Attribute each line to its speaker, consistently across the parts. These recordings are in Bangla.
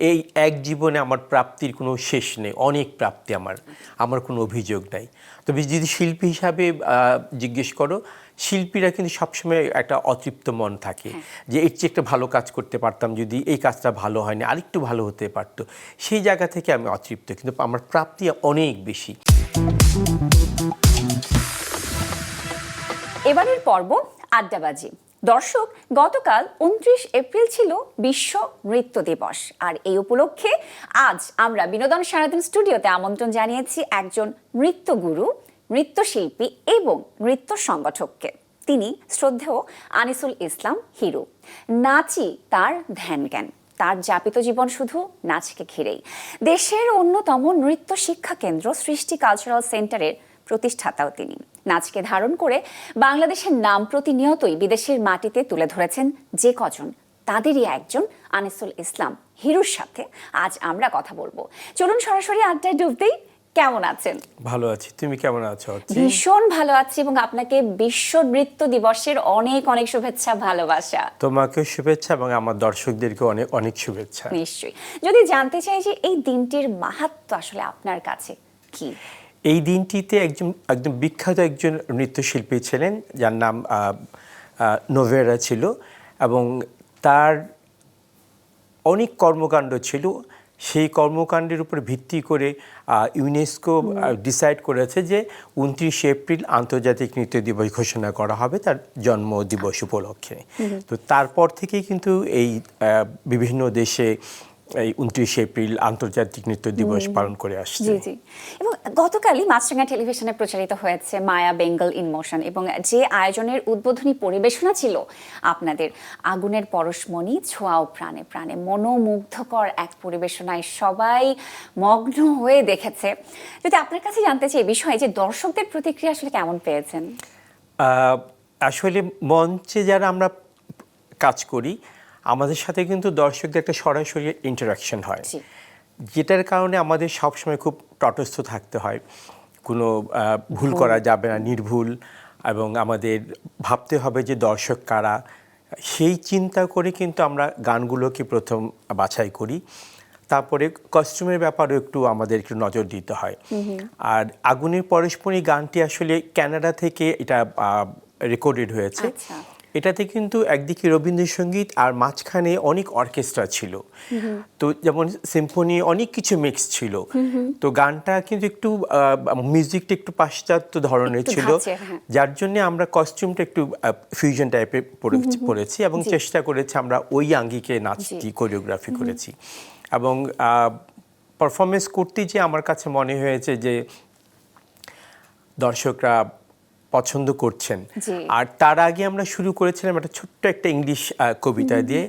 Speaker 1: এই এক জীবনে আমার প্রাপ্তির কোনো শেষ নেই অনেক প্রাপ্তি আমার আমার কোনো অভিযোগ নাই। তবে যদি শিল্পী হিসাবে জিজ্ঞেস করো শিল্পীরা কিন্তু সবসময় একটা অতৃপ্ত মন থাকে যে এর চেয়ে একটা ভালো কাজ করতে পারতাম যদি এই কাজটা ভালো হয়নি আরেকটু ভালো হতে পারত। সেই জায়গা থেকে আমি অতৃপ্ত কিন্তু আমার প্রাপ্তি অনেক বেশি।
Speaker 2: এবারের পর্ব আড্ডাবাজি। দর্শক, গতকাল উনত্রিশ এপ্রিল ছিল বিশ্ব নৃত্য দিবস। আর এই উপলক্ষে আজ আমরা বিনোদন সারাদিন স্টুডিওতে আমন্ত্রণ জানিয়েছি একজন নৃত্যগুরু নৃত্যশিল্পী এবং নৃত্য সংগঠককে। তিনি শ্রদ্ধেয় আনিসুল ইসলাম হিরু। নাচই তার ধ্যান জ্ঞান তার যাপিত জীবন শুধু নাচকে ঘিরেই। দেশের অন্যতম নৃত্য শিক্ষা কেন্দ্র সৃষ্টি কালচারাল সেন্টারের প্রতিষ্ঠাতাও তিনি। নাচকে ধারণ করে বাংলাদেশের নাম প্রতিনিয়তই বিদেশের মাটিতে তুলে ধরেছেন যে কজন তাদেরই একজন আনিসুল ইসলাম। হিরুর সাথে আজ আমরা কথা বলব। চলুন সরাসরি আড্ডায় ডুব দিই। কেমন আছেন?
Speaker 1: ভালো আছি। তুমি কেমন আছো?
Speaker 2: ভীষণ ভালো আছি এবং আপনাকে বিশ্ব নৃত্য দিবসের অনেক অনেক শুভেচ্ছা ভালোবাসা।
Speaker 1: তোমাকে শুভেচ্ছা এবং আমার দর্শকদেরকে অনেক অনেক শুভেচ্ছা।
Speaker 2: নিশ্চয়ই। যদি জানতে চাই যে এই দিনটির মাহাত্ম আসলে আপনার কাছে কি?
Speaker 1: এই দিনটিতে একজন একদম বিখ্যাত একজন নৃত্যশিল্পী ছিলেন যার নাম নোভেরা ছিল এবং তার অনেক কর্মকাণ্ড ছিল। সেই কর্মকাণ্ডের উপর ভিত্তি করে ইউনেস্কো ডিসাইড করেছে যে উনত্রিশে এপ্রিল আন্তর্জাতিক নৃত্য দিবস ঘোষণা করা হবে তার জন্ম দিবস উপলক্ষে তো তারপর থেকেই কিন্তু এই বিভিন্ন দেশে এই উনত্রিশে এপ্রিল আন্তর্জাতিক নৃত্য দিবস পালন করে আসছে।
Speaker 2: জি জি। এবং গতকালই মাছরাঙা টেলিভিশনে প্রচারিত হয়েছে মায়া বেঙ্গল ইন মোশন এবং যে আয়োজনের উদ্বোধনী পরিবেশনা ছিল আপনাদের আগুনের পরশমণি ছোঁয়াও প্রাণে প্রাণে। মনোমুগ্ধকর এক পরিবেশনায় সবাই মগ্ন হয়ে দেখেছে। যদি আপনার কাছে জানতে চাই এই বিষয়ে যে দর্শকদের প্রতিক্রিয়া আসলে কেমন পেয়েছেন?
Speaker 1: আহ, আসলে মঞ্চে যারা আমরা কাজ করি আমাদের সাথে কিন্তু দর্শকদের একটা সরাসরি ইন্টারাকশন হয়। যেটার কারণে আমাদের সবসময় খুব তটস্থ থাকতে হয়। কোনো ভুল করা যাবে না নির্ভুল। এবং আমাদের ভাবতে হবে যে দর্শক কারা? সেই চিন্তা করে কিন্তু আমরা গানগুলোকে প্রথম বাছাই করি। তারপরে কস্টিউমের ব্যাপারেও একটু আমাদের একটু নজর দিতে হয়। আর আগুনের পরস্পরই গানটি আসলে ক্যানাডা থেকে এটা রেকর্ডেড হয়েছে।
Speaker 2: আচ্ছা।
Speaker 1: এটাতে কিন্তু একদিকে রবীন্দ্রসঙ্গীত আর মাঝখানে অনেক অর্কেস্ট্রা ছিল। তো যেমন সিম্ফনি অনেক কিছু মিক্স ছিল। তো গানটা কিন্তু একটু মিউজিকটা একটু পাশ্চাত্য ধরনের ছিল।
Speaker 2: হ্যাঁ।
Speaker 1: যার জন্য আমরা কস্টিউমটা একটু ফিউশন টাইপের পড়েছি এবং চেষ্টা করেছি আমরা ওই আঙ্গিকে নাচটি কোরিওগ্রাফি করেছি। এবং পারফরমেন্স করতে যে আমার কাছে মনে হয়েছে যে দর্শকরা পছন্দ করছেন। আর তার আগে আমরা শুরু করেছিলাম একটা ছোট্ট একটা ইংলিশ কবিতা দিয়ে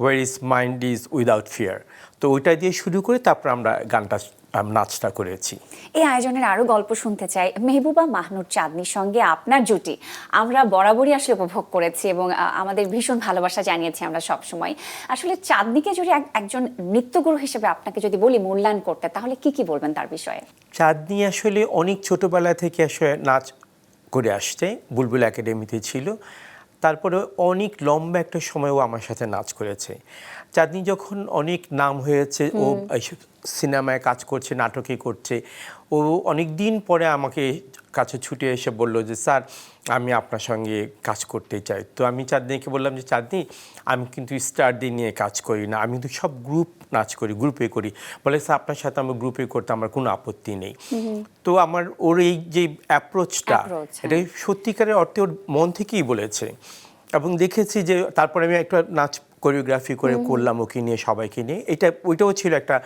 Speaker 1: where is mind is without fear তো ওইটা দিয়ে শুরু করে তারপর আমরা গানটা নাচটা করেছি।
Speaker 2: এই আয়োজনের আরও গল্প শুনতে চাই। মেহবুবা মাহনুর চাঁদনির সঙ্গে আপনার জুটি। আমরা বরাবরই আসলে উপভোগ করেছি এবং আমাদের ভীষণ ভালোবাসা জানিয়েছি আমরা সব সময় আসলে চাঁদনিকে যদি এক- একজন নৃত্যগুরু হিসেবে আপনাকে যদি বলি মূল্যায়ন করতে তাহলে কি কি বলবেন তার বিষয়ে?
Speaker 1: চাঁদনি আসলে অনেক ছোটবেলা থেকে আসলে নাচ করে আসতে বুলবুল একাডেমিতে ছিল। তারপরে অনেক লম্বা একটা সময় ও আমার সাথে নাচ করেছে। চাঁদনি যখন অনেক নাম হয়েছে ও সিনেমায় কাজ করছে নাটকে করছে ও অনেক দিন পরে আমাকে কাছে ছুটে এসে বলল যে স্যার আমি আপনার সঙ্গে কাজ করতে চাই। তো আমি চাঁদনিকে বললাম যে চাঁদনি আমি কিন্তু স্টার দিয়ে নিয়ে কাজ করি না। আমি কিন্তু সব গ্রুপ নাচ করি গ্রুপে করি। বলে স্যার আপনার সাথে আমার গ্রুপে করতে আমার কোনো আপত্তি নেই। তো আমার ওর এই যে অ্যাপ্রোচটা। এটা সত্যিকারের অর্থে ওর মন থেকেই বলেছে। এবং দেখেছি যে তারপরে আমি একটা নাচ কোরিওগ্রাফি করে করলাম ওকে নিয়ে সবাইকে নিয়ে। এটা ওইটাও ছিল একটা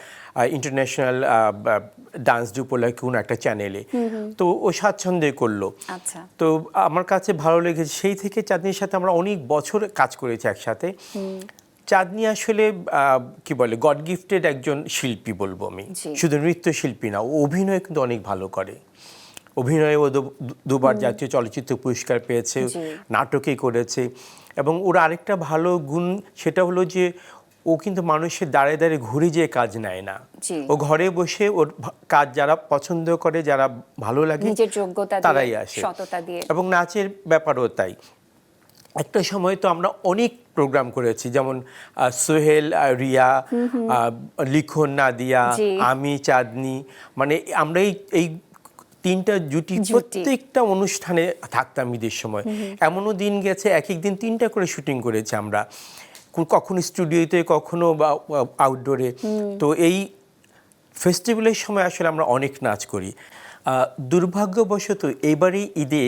Speaker 1: ইন্টারন্যাশনাল ডান্স উপলক্ষে কোনো একটা চ্যানেলে তো ও স্বাচ্ছন্দ্যে করল।
Speaker 2: আচ্ছা।
Speaker 1: তো আমার কাছে ভালো লেগেছে সেই থেকে চাঁদনির সাথে আমরা অনেক বছর কাজ করেছি একসাথে। চাঁদনি আসলে কি বলে গড গিফটেড একজন শিল্পী বলব আমি। শুধু নৃত্য শিল্পী না ও অভিনয় কিন্তু অনেক ভালো করে। অভিনয়ে ও দুবার জাতীয় চলচ্চিত্র পুরস্কার পেয়েছে। নাটকে করেছে। এবং ওর আরেকটা ভালো গুণ সেটা হলো যে ও কিন্তু মানুষের দাঁড়িয়ে দাঁড়িয়ে ঘুরে যেয়ে কাজ নেয় না। ও ঘরে বসে ওর কাজ যারা পছন্দ করে যারা ভালো লাগে
Speaker 2: নিজের যোগ্যতা
Speaker 1: তারাই আসে।
Speaker 2: সততা দিয়ে।
Speaker 1: এবং নাচের ব্যাপারও তাই। একটা সময় তো আমরা অনেক প্রোগ্রাম করেছি যেমন সোহেল রিয়া লিখন নাদিয়া আমি চাঁদনি মানে আমরা এই এই তিনটা জুটি। প্রত্যেকটা অনুষ্ঠানে থাকতাম ঈদের সময়। এমনও দিন গেছে এক এক দিন তিনটা করে শুটিং করেছি আমরা। কখনো স্টুডিওতে কখনো বা আউটডোরে তো এই ফেস্টিভ্যালের সময় আসলে আমরা অনেক নাচ করি। দুর্ভাগ্যবশত এইবারই ঈদে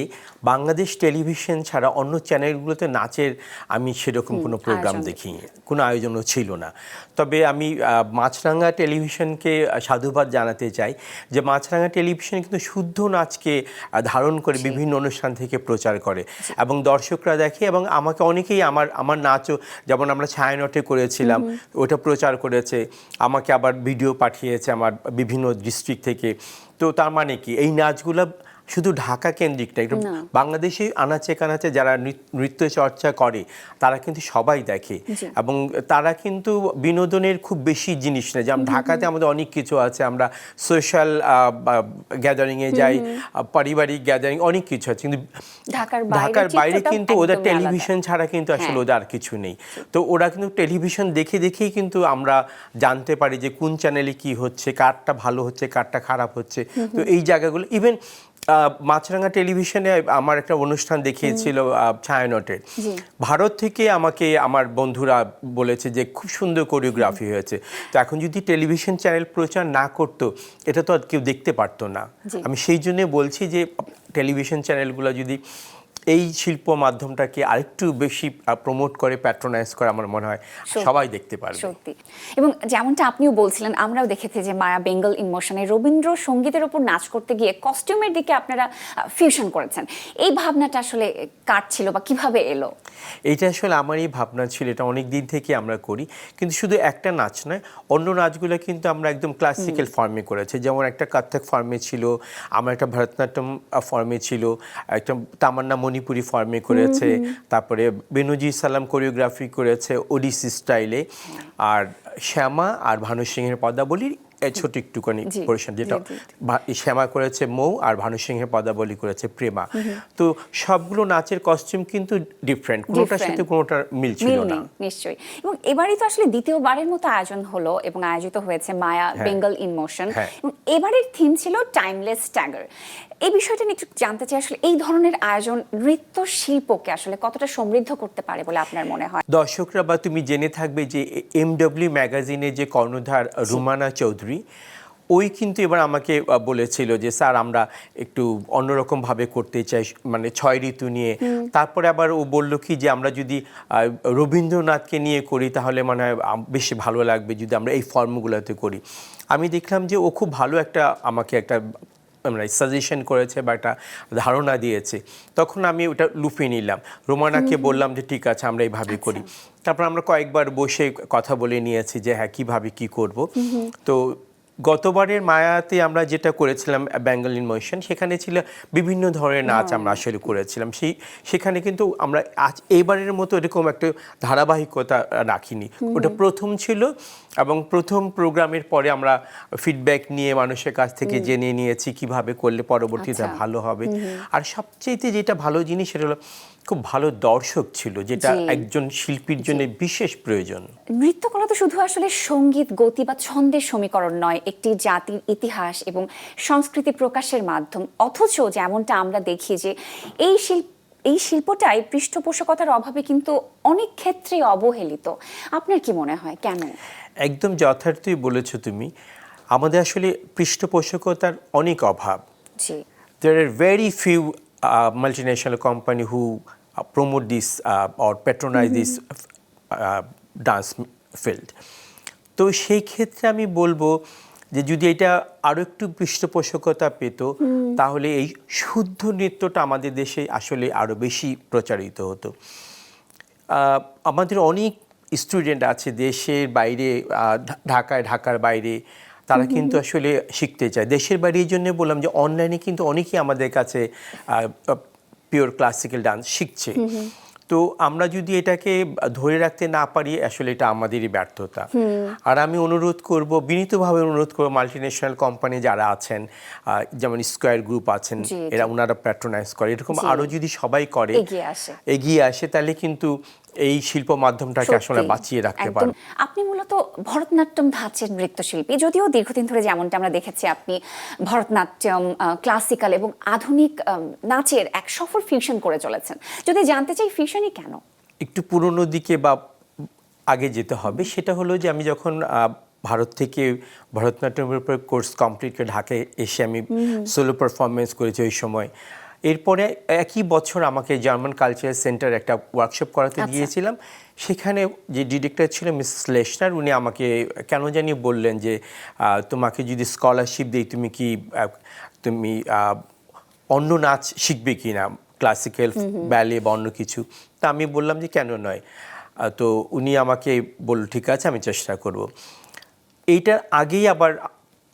Speaker 1: বাংলাদেশ টেলিভিশন ছাড়া অন্য চ্যানেলগুলোতে নাচের আমি সেরকম কোনো প্রোগ্রাম দেখি কোনো আয়োজনও ছিল না। তবে আমি মাছরাঙা টেলিভিশনকে সাধুবাদ জানাতে চাই যে মাছরাঙা টেলিভিশন কিন্তু শুদ্ধ নাচকে ধারণ করে বিভিন্ন অনুষ্ঠান থেকে প্রচার করে এবং দর্শকরা দেখে এবং আমাকে অনেকেই আমার আমার নাচও যেমন আমরা ছায়ানটে করেছিলাম ওটা প্রচার করেছে। আমাকে আবার ভিডিও পাঠিয়েছে আমার বিভিন্ন ডিস্ট্রিক্ট থেকে। তো তার মানে কি? এই নাচগুলো শুধু ঢাকা কেন্দ্রিক না একটু বাংলাদেশে আনাচে কানাচে যারা নৃত্য চর্চা করে তারা কিন্তু সবাই দেখে। এবং তারা কিন্তু বিনোদনের খুব বেশি জিনিস না। যেমন ঢাকাতে আমাদের অনেক কিছু আছে। আমরা সোশ্যাল গ্যাদারিংয়ে যাই পারিবারিক গ্যাদারিং অনেক কিছু আছে। কিন্তু
Speaker 2: ঢাকার বাইরে
Speaker 1: ঢাকার বাইরে কিন্তু ওদের টেলিভিশন ছাড়া কিন্তু আসলে
Speaker 2: হ্যাঁ।
Speaker 1: ওদের আর কিছু নেই। তো ওরা কিন্তু টেলিভিশন দেখে দেখেই কিন্তু আমরা জানতে পারি যে কোন চ্যানেলে কি হচ্ছে কারটা ভালো হচ্ছে কারটা খারাপ হচ্ছে। তো এই জায়গাগুলো ইভেন মাছরাঙা টেলিভিশনে আমার একটা অনুষ্ঠান দেখিয়েছিল ছায়ানটের। ভারত থেকে আমাকে আমার বন্ধুরা বলেছে যে খুব সুন্দর কোরিওগ্রাফি হয়েছে। তো এখন যদি টেলিভিশন চ্যানেল প্রচার না করতো এটা তো আর কেউ দেখতে পারতো না। আমি সেই জন্য বলছি যে টেলিভিশন চ্যানেলগুলো যদি এই শিল্প মাধ্যমটাকে আরেকটু বেশি প্রমোট করে প্যাট্রোনাইজ করে আমার মনে হয় সবাই দেখতে পারবে।
Speaker 2: সত্যি। এবং যেমনটা আপনিও বলছিলেন আমরাও দেখেছি যে মায়া বেঙ্গল ইমোশনে রবীন্দ্র সঙ্গীতের ওপর নাচ করতে গিয়ে কস্টিউমের দিকে আপনারা ফিউশন করেছেন। এই ভাবনাটা আসলে কার ছিল বা কীভাবে এলো?
Speaker 1: এটা আসলে আমারই ভাবনা ছিল এটা অনেক দিন থেকে আমরা করি। কিন্তু শুধু একটা নাচ নয় অন্য নাচগুলো কিন্তু আমরা একদম ক্লাসিক্যাল ফর্মে করেছি। যেমন একটা কাথক ফর্মে ছিল আমার একটা ভরতনাট্যম ফর্মে ছিল একটা তামান্না মণিপুরি ফর্মে করেছে তারপরে বেনুজি সালাম কোরিওগ্রাফি করেছে ওডিসি স্টাইলে আর শ্যামা আর ভানু সিংহের পদাবলীর ছোট একটুখানি
Speaker 2: জি,
Speaker 1: যেটা শ্যামা করেছে মৌ আর ভানু সিংহের পদাবলী করেছে প্রেমা। তো সবগুলো নাচের কস্টিউম কিন্তু ডিফারেন্ট কোনোটার সাথে. কোনোটার মিল ছিল না।
Speaker 2: নিশ্চয়ই। এবং এবারই তো আসলে দ্বিতীয়বারের মতো আয়োজন হলো এবং আয়োজিত হয়েছে মায়া বেঙ্গল ইন মোশন।
Speaker 1: হ্যাঁ।
Speaker 2: এবং এবারের থিম ছিল টাইমলেস স্ট্যাগার এই বিষয়টা নিয়ে একটু জানতে চাই আসলে এই ধরনের আয়োজন নৃত্য শিল্পকে আসলে কতটা সমৃদ্ধ করতে পারে বলে আপনার মনে হয়?
Speaker 1: দর্শকরা বা তুমি জেনে থাকবে যে এমডব্লিউ ম্যাগাজিনে যে কর্ণধার রুমানা চৌধুরী ওই কিন্তু এবার আমাকে বলেছিল যে স্যার আমরা একটু অন্যরকমভাবে করতে চাই মানে ছয় ঋতু নিয়ে। তারপরে আবার ও বলল কি যে আমরা যদি রবীন্দ্রনাথকে নিয়ে করি তাহলে মানে বেশি ভালো লাগবে যদি আমরা এই ফর্মগুলোতে করি। আমি দেখলাম যে ও খুব ভালো একটা আমাকে একটা মানে সাজেশন করেছে বা একটা ধারণা দিয়েছে তখন আমি ওটা লুফে নিলাম। রোমানাকে বললাম যে ঠিক আছে আমরা এইভাবে করি। তারপর আমরা কয়েকবার বসে কথা বলে নিয়েছি যে হ্যাঁ কীভাবে কি করব? তো গতবারের মায়াতে আমরা যেটা করেছিলাম বেঙ্গল ইন মোশন সেখানে ছিল বিভিন্ন ধরনের নাচ আমরা আসলে করেছিলাম। সেই সেখানে কিন্তু আমরা আজ এইবারের মতো এরকম একটা ধারাবাহিকতা রাখিনি। ওটা প্রথম ছিল এবং প্রথম প্রোগ্রামের পরে আমরা ফিডব্যাক নিয়ে মানুষের কাছ থেকে জেনে নিয়েছি কীভাবে করলে পরবর্তীতে
Speaker 2: আচ্ছা।
Speaker 1: ভালো হবে। আর সবচেয়ে যেটা ভালো জিনিস সেটা হলো খুব ভালো দর্শক ছিল যেটা একজন শিল্পীর জন্য বিশেষ প্রয়োজন।
Speaker 2: নৃত্যকলা তো শুধু আসলে সংগীত গতি বা ছন্দের সমীকরণ নয় একটি জাতির ইতিহাস এবং সংস্কৃতি প্রকাশের মাধ্যম। অথচ যেমনটা আমরা দেখি যে এই শিল্প এই শিল্পটাই পৃষ্ঠপোষকতার অভাবে কিন্তু অনেক ক্ষেত্রে অবহেলিত। আপনার কি মনে হয়? কেন?
Speaker 1: একদম যথার্থই বলেছ তুমি। আমাদের আসলে পৃষ্ঠপোষকতার অনেক অভাব।
Speaker 2: জি।
Speaker 1: There are very few uh, multinational company who uh, promote this uh, or patronize mm-hmm. this uh, dance field. তো সেই ক্ষেত্রে আমি বলব যে যদি এটা আরও একটু পৃষ্ঠপোষকতা পেত তাহলে এই শুদ্ধ নৃত্যটা আমাদের দেশে আসলে আরও বেশি প্রচারিত হতো। আমাদের অনেক স্টুডেন্ট আছে দেশের বাইরে ঢাকায় ঢাকার বাইরে তারা কিন্তু আসলে শিখতে চায়। দেশের বাইরে এই জন্য বললাম যে অনলাইনে কিন্তু অনেকেই আমাদের কাছে পিওর ক্লাসিক্যাল ডান্স শিখছে। তো আমরা যদি এটাকে ধরে রাখতে না পারি আসলে এটা আমাদেরই ব্যর্থতা। আর আমি অনুরোধ করব বিনীতভাবে অনুরোধ করব মাল্টিন্যাশনাল কোম্পানি যারা আছেন যেমন স্কোয়ার গ্রুপ আছেন। এরা ওনারা প্যাট্রোনাইজ করে। এরকম। আরও যদি সবাই করে।
Speaker 2: এগিয়ে আসে
Speaker 1: তাহলে কিন্তু এই শিল্প মাধ্যমটাকে আসলে বাঁচিয়ে রাখতে। পারব
Speaker 2: আপনি মূলত ভরতনাট্যম ধাঁচের নৃত্যশিল্পী। যদিও দীর্ঘদিন ধরে যেমনটা আমরা দেখেছি আপনি ভরতনাট্যম ক্লাসিক্যাল এবং আধুনিক নাচের এক সফল ফিউশন করে চলেছেন। যদি জানতে চাই ফিউশনই কেন?
Speaker 1: একটু পুরনো দিকে বা আগে যেতে হবে সেটা হলো যে আমি যখন ভারত থেকে ভরতনাট্যমের উপর কোর্স কমপ্লিট করে ঢাকায় এসে আমি সোলো পারফরমেন্স করেছি ওই সময় এরপরে একই বছর আমাকে জার্মান কালচারাল সেন্টার একটা ওয়ার্কশপ করাতে
Speaker 2: আচ্ছা।
Speaker 1: গিয়েছিলাম সেখানে যে ডিরেক্টর ছিল মিস লেশনার উনি আমাকে কেন জানি বললেন যে তোমাকে যদি স্কলারশিপ দিই তুমি কি তুমি অন্য নাচ শিখবে কি না ক্লাসিক্যাল ব্যালে বা অন্য কিছু। তা আমি বললাম যে কেন নয়? তো উনি আমাকে বলল ঠিক আছে আমি চেষ্টা করব। এইটার আগেই আবার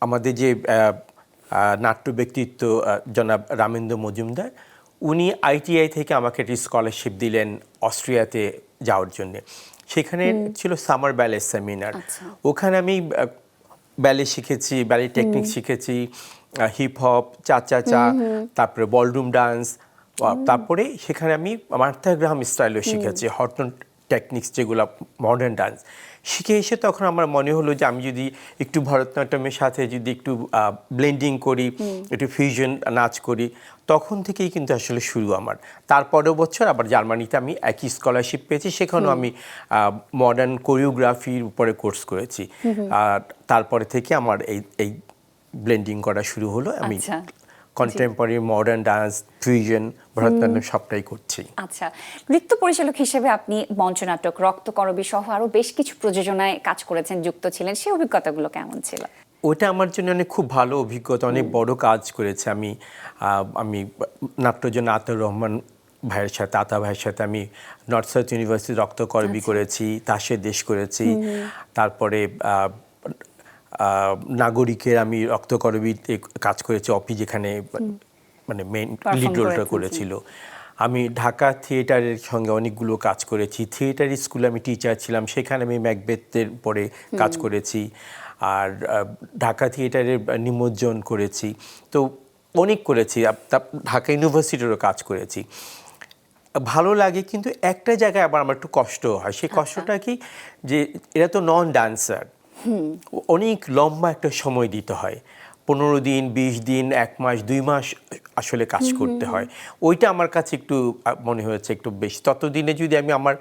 Speaker 1: আমাদের যে নাট্য ব্যক্তিত্ব জনাব রামেন্দ্র মজুমদার। উনি আইটিআই থেকে আমাকে একটি স্কলারশিপ দিলেন অস্ট্রিয়াতে যাওয়ার জন্য। সেখানে ছিল সামার ব্যালে সেমিনার
Speaker 2: আচ্ছা।
Speaker 1: ওখানে আমি ব্যালে শিখেছি ব্যালে টেকনিক শিখেছি hip hop cha cha cha তারপরে বলরুম ডান্স তারপরে সেখানে আমি মার্থাগ্রাম স্টাইলও শিখেছি হটন টেকনিক্স যেগুলো মডার্ন ডান্স শিখে এসে তখন আমার মনে হলো যে আমি যদি একটু ভরতনাট্যমের সাথে যদি একটু ব্লেন্ডিং করি একটু ফিউশন নাচ করি তখন থেকেই কিন্তু আসলে শুরু আমার। তারপরের বছর আবার জার্মানিতে আমি একই স্কলারশিপ পেয়েছি সেখানেও আমি মডার্ন কোরিওগ্রাফির উপরে কোর্স করেছি। আর তারপরে থেকে আমার এই এই ব্লেন্ডিং করা শুরু হলো। আমি
Speaker 2: আচ্ছা।
Speaker 1: Contemporary modern dance fusion Bharatanatyam সবটাই করছি।
Speaker 2: আচ্ছা নৃত্য পরিচালক হিসেবে আপনি মঞ্চনাটক রক্তকরবী সহ আরও বেশ কিছু প্রযোজনায় কাজ করেছেন যুক্ত ছিলেন সেই অভিজ্ঞতাগুলো কেমন ছিল?
Speaker 1: ওটা আমার জন্য অনেক খুব ভালো অভিজ্ঞতা অনেক বড় কাজ করেছে। আমি আমি নাট্যজন আতর রহমান ভাইয়ের সাথে আতা ভাইয়ের সাথে আমি নর্থ সাউথ ইউনিভার্সিটি রক্তকরবী করেছি তাসের দেশ করেছি। তারপরে নাগরিকের আমি রক্তকরবীতে কাজ করেছি অপি যেখানে মানে মেন লিড রোলটা করেছিল। আমি ঢাকা থিয়েটারের সঙ্গে অনেকগুলো কাজ করেছি। থিয়েটার স্কুলে আমি টিচার ছিলাম সেখানে আমি ম্যাকবেথের পরে কাজ করেছি আর ঢাকা থিয়েটারের নিমজ্জন করেছি। তো অনেক করেছি ঢাকা ইউনিভার্সিটিরও কাজ করেছি। ভালো লাগে কিন্তু একটা জায়গায় আবার আমার একটু কষ্ট হয়। সেই কষ্টটা কি? যে এরা তো নন ডান্সার অনেক লম্বা একটা সময় দিতে হয়। পনেরো দিন বিশ দিন এক মাস দুই মাস আসলে কাজ করতে হয়। ওইটা আমার কাছে একটু মনে হয়েছে একটু বেশি। ততদিনে যদি আমি আমার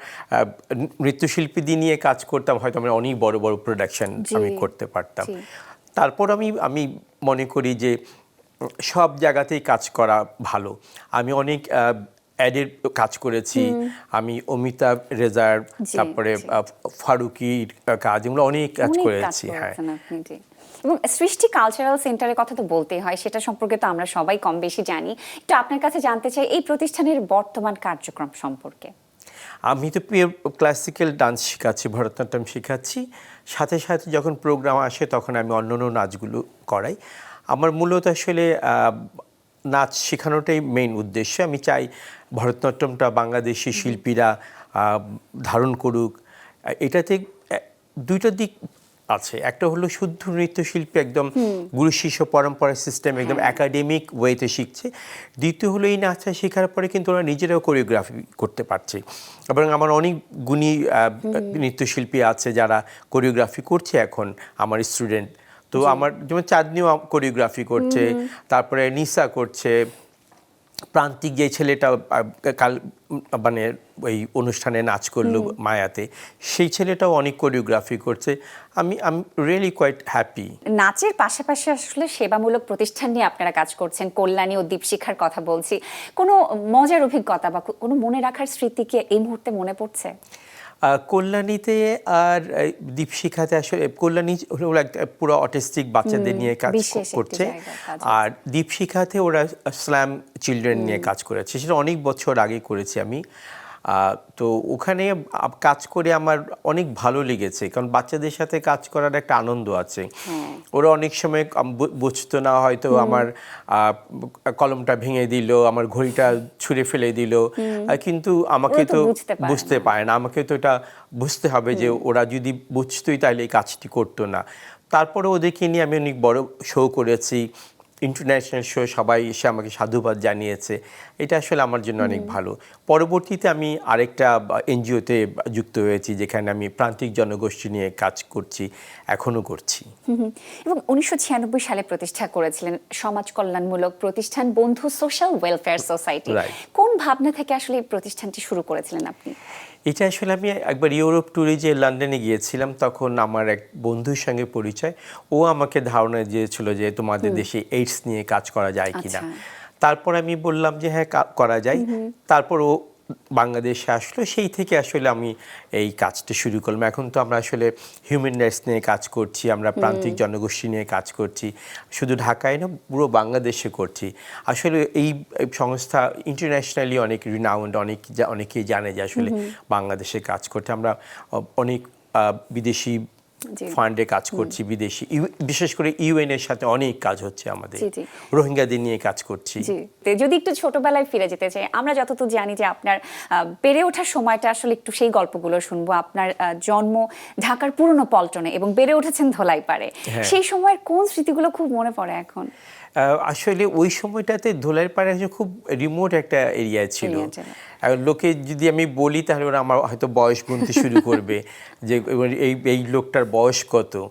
Speaker 1: নৃত্যশিল্পী দিয়ে নিয়ে কাজ করতাম হয়তো আমি অনেক বড় বড় প্রোডাকশন আমি করতে পারতাম। তারপর আমি আমি মনে করি যে সব জায়গাতেই কাজ করা ভালো। আমি অনেক অ্যাডের কাজ করেছি। আমি অমিতাভ রেজার তারপরে ফারুকির কাজ এগুলো অনেক কাজ করেছি হ্যাঁ।
Speaker 2: এবং সৃষ্টি কালচারাল সেন্টারের কথা তো বলতেই হয় সেটা সম্পর্কে তো আমরা সবাই কম বেশি জানি। তো আপনার কাছে জানতে চাই এই প্রতিষ্ঠানের বর্তমান কার্যক্রম সম্পর্কে।
Speaker 1: আমি তো ক্লাসিক্যাল ডান্স শেখাচ্ছি ভরতনাট্যম শেখাচ্ছি। সাথে সাথে যখন প্রোগ্রাম আসে তখন আমি অন্য অন্য নাচগুলো করাই। আমার মূলত আসলে আহ, নাচ শেখানোটাই মেইন উদ্দেশ্য। আমি চাই ভরতনাট্যমটা বাংলাদেশি শিল্পীরা ধারণ করুক এটাতে দুইটা দিক আছে। একটা হলো শুদ্ধ নৃত্যশিল্পী একদম গুরু শিষ্য পরম্পরা সিস্টেম একদম একাডেমিক ওয়েতে শিখছে। দ্বিতীয় হলো এই নাচটা শেখার পরে কিন্তু ওরা নিজেরাও কোরিওগ্রাফি করতে পারছে। এবং আমার অনেক গুণী নৃত্যশিল্পী আছে যারা কোরিওগ্রাফি করছে এখন আমার স্টুডেন্ট তো আমার যেমন চাঁদনিও কোরিওগ্রাফি করছে তারপরে নিসা করছে প্রান্তিক যে ছেলেটা কাল মানে ওই অনুষ্ঠানে নাচ করল মায়াতে সেই ছেলেটাও অনেক কোরিওগ্রাফি করছে। আমি আমি রিয়েলি কোয়াইট হ্যাপি
Speaker 2: নাচের পাশাপাশি আসলে সেবামূলক প্রতিষ্ঠান নিয়ে আপনারা কাজ করছেন। কল্যাণী ও দীপশিখার কথা বলছি। কোনো মজার অভিজ্ঞতা বা কোনো মনে রাখার স্মৃতি কি এই মুহূর্তে মনে পড়ছে?
Speaker 1: কল্যাণীতে আর দীপশিখাতে আসলে কল্যাণী হলো একটা পুরো অটিস্টিক বাচ্চাদের নিয়ে কাজ করছে। আর দীপশিখাতে ওরা স্ল্যাম চিলড্রেন নিয়ে কাজ করেছে। সেটা অনেক বছর আগে করেছি আমি। তো ওখানে কাজ করে আমার অনেক ভালো লেগেছে কারণ বাচ্চাদের সাথে কাজ করার একটা আনন্দ আছে। ওরা অনেক সময় বুঝতো না হয়তো আমার কলমটা ভেঙে দিল আমার ঘড়িটা ছুঁড়ে ফেলে দিল কিন্তু আমাকে
Speaker 2: তো বুঝতে পারে
Speaker 1: না। আমাকে তো এটা বুঝতে হবে যে ওরা যদি বুঝতোই তাহলে এই কাজটি করতো না। তারপরে ওদেরকে নিয়ে আমি অনেক বড় শো করেছি ইন্টারন্যাশনাল শো সবাই এসে আমাকে সাধুবাদ জানিয়েছে। এটা আসলে আমার জন্য অনেক ভালো। পরবর্তীতে আমি আরেকটা এনজিওতে যুক্ত হয়েছি যেখানে আমি প্রান্তিক জনগোষ্ঠী নিয়ে কাজ করছি এখনও করছি।
Speaker 2: এবং উনিশশো ছিয়ানব্বই সালে প্রতিষ্ঠা করেছিলেন সমাজ কল্যাণমূলক প্রতিষ্ঠান বন্ধু সোশ্যাল ওয়েলফেয়ার সোসাইটি. কোন ভাবনা থেকে আসলে এই প্রতিষ্ঠানটি শুরু করেছিলেন আপনি?
Speaker 1: এটা আসলে আমি একবার ইউরোপ ট্যুরে যে লন্ডনে গিয়েছিলাম তখন আমার এক বন্ধুর সঙ্গে পরিচয়। ও আমাকে ধারণা দিয়েছিল যে তোমাদের দেশে এইডস নিয়ে কাজ করা যায় কিনা।
Speaker 2: আচ্ছা।
Speaker 1: তারপর আমি বললাম যে হ্যাঁ করা যায়। তারপর ও বাংলাদেশে আসলো সেই থেকে আসলে আমি এই কাজটা শুরু করলাম। এখন তো আমরা আসলে হিউম্যান রাইটস নিয়ে কাজ করছি আমরা প্রান্তিক জনগোষ্ঠী নিয়ে কাজ করছি শুধু ঢাকায় না পুরো বাংলাদেশে করছি। আসলে এই সংস্থা ইন্টারন্যাশনালি অনেক রিনাউন্ড অনেক অনেকেই জানে যে আসলে বাংলাদেশে কাজ করতে। আমরা অনেক বিদেশি। ফান্ডে কাজ করছি বিদেশি বিশেষ করে ইউএন এর সাথে অনেক কাজ হচ্ছে আমাদের। রোহিঙ্গাদের নিয়ে কাজ করছি।
Speaker 2: যদি একটু ছোটবেলায় ফিরে যেতে চাই আমরা যতটুকু জানি যে আপনার বেড়ে ওঠার সময়টা আসলে একটু সেই গল্পগুলো শুনব। আপনার জন্ম ঢাকার পুরনো পল্টনে এবং বেড়ে উঠেছেন ধোলাইপাড়ে।
Speaker 1: পারে
Speaker 2: সেই সময়ের কোন স্মৃতিগুলো খুব মনে পড়ে এখন?
Speaker 1: আসলে ওই সময়টাতে ধোলাইয়ের পাড়ে খুব রিমোট একটা এরিয়া ছিল। লোকে যদি আমি বলি তাহলে ওরা আমার হয়তো বয়স গুনতে শুরু করবে যে এই এই লোকটার বয়স কত?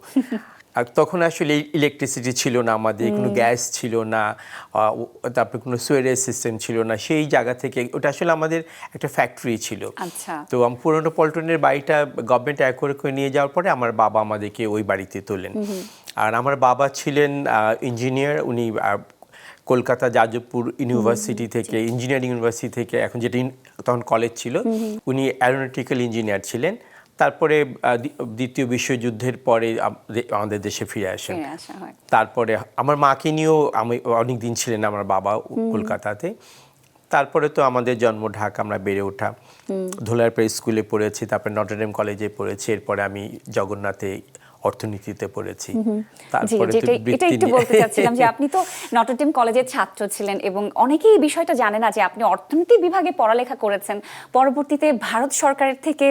Speaker 1: আর তখন আসলে ইলেকট্রিসিটি ছিল না আমাদের কোনো গ্যাস ছিল না তারপরে কোনো সুয়ারেজ সিস্টেম ছিল না সেই জায়গা থেকে ওটা আসলে আমাদের একটা ফ্যাক্টরি ছিল।
Speaker 2: আচ্ছা।
Speaker 1: তো আমি পুরনো পল্টনের বাড়িটা গভর্নমেন্ট অ্যাকোয়ার করে করে নিয়ে যাওয়ার পরে আমার বাবা আমাদেরকে ওই বাড়িতে তোলেন। আর আমার বাবা ছিলেন ইঞ্জিনিয়ার উনি কলকাতা যাদবপুর ইউনিভার্সিটি থেকে ইঞ্জিনিয়ারিং ইউনিভার্সিটি থেকে এখন যেটা তখন কলেজ ছিল। উনি অ্যারোনটিক্যাল ইঞ্জিনিয়ার ছিলেন। তারপরে দ্বিতীয় বিশ্বযুদ্ধের পরে আমাদের- দেশে ফিরে আসেন। তারপরে আমার মাকে নিয়েও আমি অনেক দিন ছিলেন আমার বাবা কলকাতাতে। তারপরে তো আমাদের জন্ম ঢাকা আমরা বেড়ে ওঠা। ধোলারপাড় স্কুলে পড়েছি তারপরে নটরডেম কলেজে পড়েছি। এরপরে আমি জগন্নাথে অর্থনীতিতে পড়েছি। তারপরে
Speaker 2: এটা একটু বলতে চাচ্ছিলাম যে আপনি তো নটরডেম কলেজের ছাত্র ছিলেন এবং অনেকেই এই বিষয়টা জানে না যে আপনি অর্থনীতি বিভাগে পড়ালেখা করেছেন। পরবর্তীতে ভারত সরকারের থেকে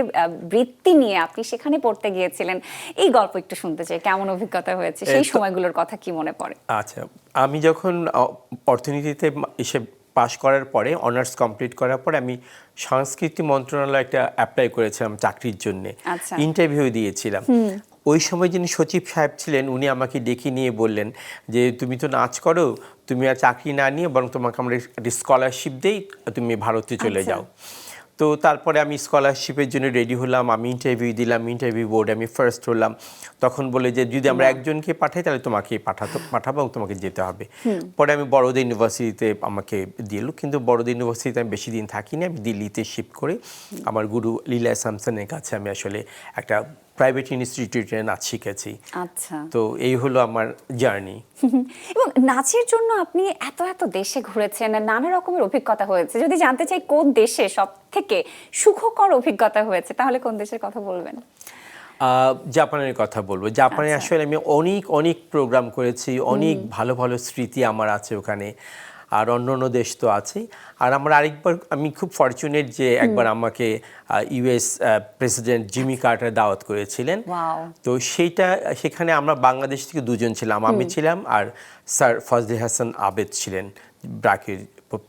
Speaker 2: বৃত্তি নিয়ে আপনি সেখানে পড়তে গিয়েছিলেন। এই গল্প একটু শুনতে চাই কেমন অভিজ্ঞতা হয়েছে? সেই সময়গুলোর কথা কি মনে পড়ে?
Speaker 1: আচ্ছা আমি যখন অর্থনীতিতে এসে পাশ করার পরে অনার্স কমপ্লিট করার পরে আমি সংস্কৃতি মন্ত্রণালয়ে একটা অ্যাপ্লাই করেছিলাম চাকরির জন্য।
Speaker 2: আচ্ছা।
Speaker 1: ইন্টারভিউ দিয়েছিলাম। ওই সময় যিনি সচিব সাহেব ছিলেন উনি আমাকে ডেকে নিয়ে বললেন যে তুমি তো নাচ করো তুমি আর চাকরি না নিয়ে বরং তোমাকে আমরা একটা স্কলারশিপ দেই তুমি ভারতে চলে
Speaker 2: আচ্ছা।
Speaker 1: যাও। তো তারপরে আমি স্কলারশিপের জন্য রেডি হলাম আমি ইন্টারভিউ দিলাম ইন্টারভিউ বোর্ডে আমি ফার্স্ট হলাম। তখন বলে যে যদি আমরা একজনকে পাঠাই তাহলে তোমাকে পাঠাতো পাঠাবো এবং তোমাকে যেতে হবে। পরে আমি বড়োদা ইউনিভার্সিটিতে আমাকে দিল কিন্তু বড়োদা ইউনিভার্সিটিতে আমি বেশি দিন থাকিনি আমি দিল্লিতে শিফট করে আমার গুরু লীলা স্যামসনের কাছে আমি আসলে একটা প্রাইভেট ইনস্টিটিউটে নাচ শিখেছি।
Speaker 2: আচ্ছা।
Speaker 1: তো এই হলো আমার জার্নি
Speaker 2: এবং নাচের জন্য আপনি এত এত দেশে ঘুরেছেন নানা রকমের অভিজ্ঞতা হয়েছে। যদি জানতে চাই কোন দেশে সব থেকে সুখকর অভিজ্ঞতা হয়েছে তাহলে কোন দেশের কথা বলবেন?
Speaker 1: জাপানের কথা বলব। জাপানে
Speaker 2: আচ্ছা।
Speaker 1: আসলে আমি অনেক অনেক প্রোগ্রাম করেছি অনেক ভালো ভালো স্মৃতি আমার আছে ওখানে। আর অন্য অন্য দেশ তো আছে আর আমার আরেকবার আমি খুব ফরচুনেট যে একবার আমাকে ইউএস প্রেসিডেন্ট জিমি কার্টার দাওয়াত করেছিলেন। তো সেইটা সেখানে আমরা বাংলাদেশ থেকে দুজন ছিলাম। আমি ছিলাম আর স্যার ফজলে হাসান আবেদ ছিলেন ব্রাকের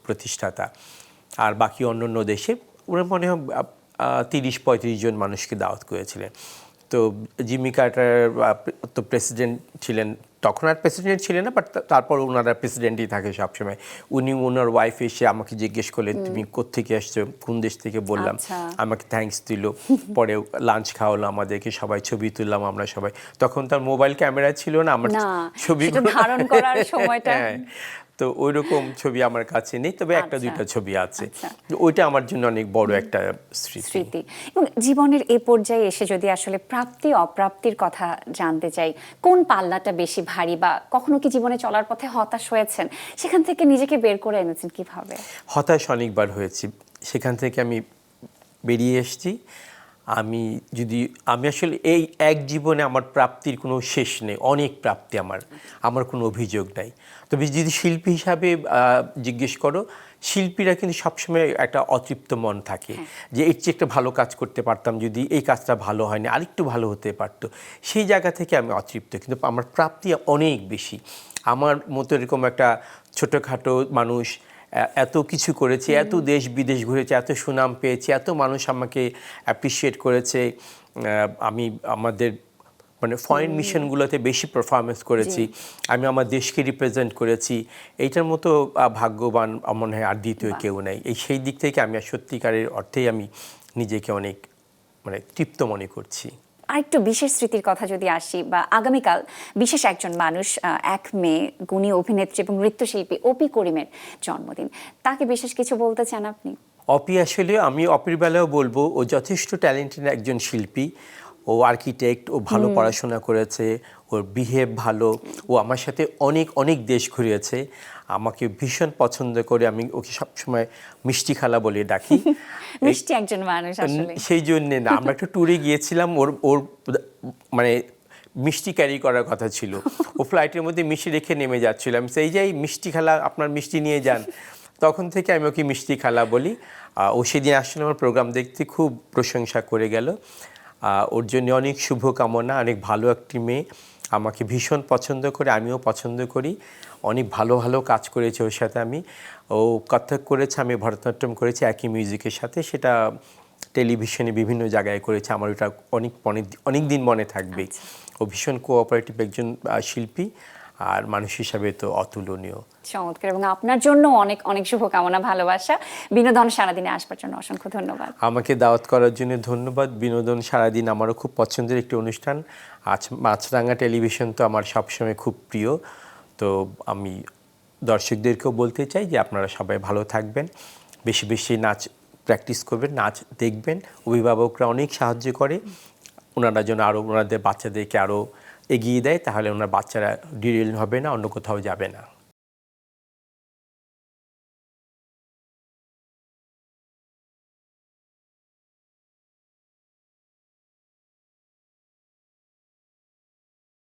Speaker 1: প্রতিষ্ঠাতা। আর বাকি অন্য অন্য দেশে ওরা মনে হয় তিরিশ পঁয়ত্রিশ জন মানুষকে দাওয়াত করেছিলেন। তো জিমি কার্টার তো প্রেসিডেন্ট ছিলেন তখন আর প্রেসিডেন্ট ছিলেন না বাট তারপর ওনারা প্রেসিডেন্টই থাকে সবসময়। উনি ওনার ওয়াইফ এসে আমাকে জিজ্ঞেস করলেন তুমি কোত্থেকে আসছো? কোন দেশ থেকে? বললাম
Speaker 2: আচ্ছা।
Speaker 1: আমাকে থ্যাঙ্কস দিল। পরে লাঞ্চ খাওয়ালো আমাদেরকে সবাই ছবি তুললাম আমরা সবাই। তখন তার মোবাইল ক্যামেরা ছিল না আমার ছবি
Speaker 2: সেটা ধারণ করার সময়টা-
Speaker 1: তো ওই রকম ছবি আমার কাছে নেই তবে একটা
Speaker 2: আচ্ছা,
Speaker 1: দুইটা ছবি আছে।
Speaker 2: আচ্ছা।
Speaker 1: ওইটা আমার জন্য অনেক বড় একটা স্মৃতি।
Speaker 2: স্মৃতি। এবং জীবনের এ পর্যায়ে এসে যদি আসলে প্রাপ্তি অপ্রাপ্তির কথা জানতে চাই কোন পাল্লাটা বেশি ভারী বা কখনো কি জীবনে চলার পথে হতাশ হয়েছেন? সেখান থেকে নিজেকে বের করে এনেছেন কীভাবে?
Speaker 1: হতাশ অনেকবার হয়েছি। সেখান থেকে আমি বেরিয়ে এসেছি। আমি যদি আমি আসলে এই এক জীবনে আমার প্রাপ্তির কোনো শেষ নেই অনেক প্রাপ্তি আমার আমার কোনো অভিযোগ নাই। তবে যদি শিল্পী হিসাবে জিজ্ঞেস করো শিল্পীরা কিন্তু সবসময় একটা অতৃপ্ত মন থাকে যে এর চেয়ে একটা ভালো কাজ করতে পারতাম যদি এই কাজটা ভালো হয়নি আরেকটু ভালো হতে পারতো। সেই জায়গা থেকে আমি অতৃপ্ত কিন্তু আমার প্রাপ্তি অনেক বেশি। আমার মতো এরকম একটা ছোটোখাটো মানুষ এত কিছু করেছি এত দেশ বিদেশ ঘুরেছি এত সুনাম পেয়েছি এত মানুষ আমাকে অ্যাপ্রিসিয়েট করেছে। আমি আমাদের মানে ফরেন মিশনগুলোতে বেশি পারফরমেন্স করেছি। আমি আমার দেশকে রিপ্রেজেন্ট করেছি। এইটার মতো ভাগ্যবান মনে হয় আর দ্বিতীয় কেউ নেই। এই সেই দিক থেকে আমি আর সত্যিকারের অর্থেই আমি নিজেকে অনেক মানে তৃপ্ত মনে করছি।
Speaker 2: আরেকটু বিশেষ স্মৃতির কথা যদি আসি বা আগামীকাল বিশেষ একজন মানুষ এক মেয়ে গুণী অভিনেত্রী এবং নৃত্যশিল্পী অপি করিমের জন্মদিন। তাকে বিশেষ কিছু বলতে চান আপনি?
Speaker 1: অপি আসলে আমি অপির বেলাও বলব ও যথেষ্ট ট্যালেন্টেড একজন শিল্পী। ও আর্কিটেক্ট ও ভালো পড়াশোনা করেছে ওর বিহেভ ভালো ও আমার সাথে অনেক অনেক দেশ ঘুরিয়েছে। আমাকে ভীষণ পছন্দ করে আমি ওকে সবসময় মিষ্টি খালা বলে ডাকি।
Speaker 2: মিষ্টি একজন মানুষ
Speaker 1: সেই জন্যে না আমরা একটা ট্যুরে গিয়েছিলাম ওর ওর মানে মিষ্টি ক্যারি করার কথা ছিল। ও ফ্লাইটের মধ্যে মিষ্টি রেখে নেমে যাচ্ছিলাম সেই যাই মিষ্টি খালা আপনার মিষ্টি নিয়ে যান। তখন থেকে আমি ওকে মিষ্টি খালা বলি। ও সেদিন আসলে আমার প্রোগ্রাম দেখতে খুব প্রশংসা করে গেল। ওর জন্য অনেক শুভকামনা অনেক ভালো একটি মেয়ে। আমাকে ভীষণ পছন্দ করে আমিও পছন্দ করি। অনেক ভালো ভালো কাজ করেছে ওর সাথে আমি। ও কত্থক করেছে আমি ভরতনাট্যম করেছি একই মিউজিকের সাথে। সেটা টেলিভিশনে বিভিন্ন জায়গায় করেছে। আমার ওটা অনেক অনেক অনেক দিন মনে থাকবে। ও ভীষণ কোঅপারেটিভ একজন শিল্পী। আর মানুষ হিসাবে তো অতুলনীয়।
Speaker 2: চমৎকার এবং আপনার জন্য অনেক অনেক শুভকামনা ভালোবাসা। বিনোদন সারাদিনে আসবার জন্য অসংখ্য ধন্যবাদ।
Speaker 1: আমাকে দাওয়াত করার জন্য ধন্যবাদ। বিনোদন সারাদিন আমারও খুব পছন্দের একটি অনুষ্ঠান। আজ মাছরাঙা টেলিভিশন তো আমার সবসময় খুব প্রিয়। তো আমি দর্শকদেরকেও বলতে চাই যে আপনারা সবাই ভালো থাকবেন। বেশি বেশি নাচ প্র্যাকটিস করবেন নাচ দেখবেন। অভিভাবকরা অনেক সাহায্য করে। ওনারা যেন আরও ওনাদের বাচ্চাদেরকে আরও এগিয়ে দেয় তাহলে ওনার বাচ্চারা ডিরেল হবে না অন্য কোথাও যাবে না।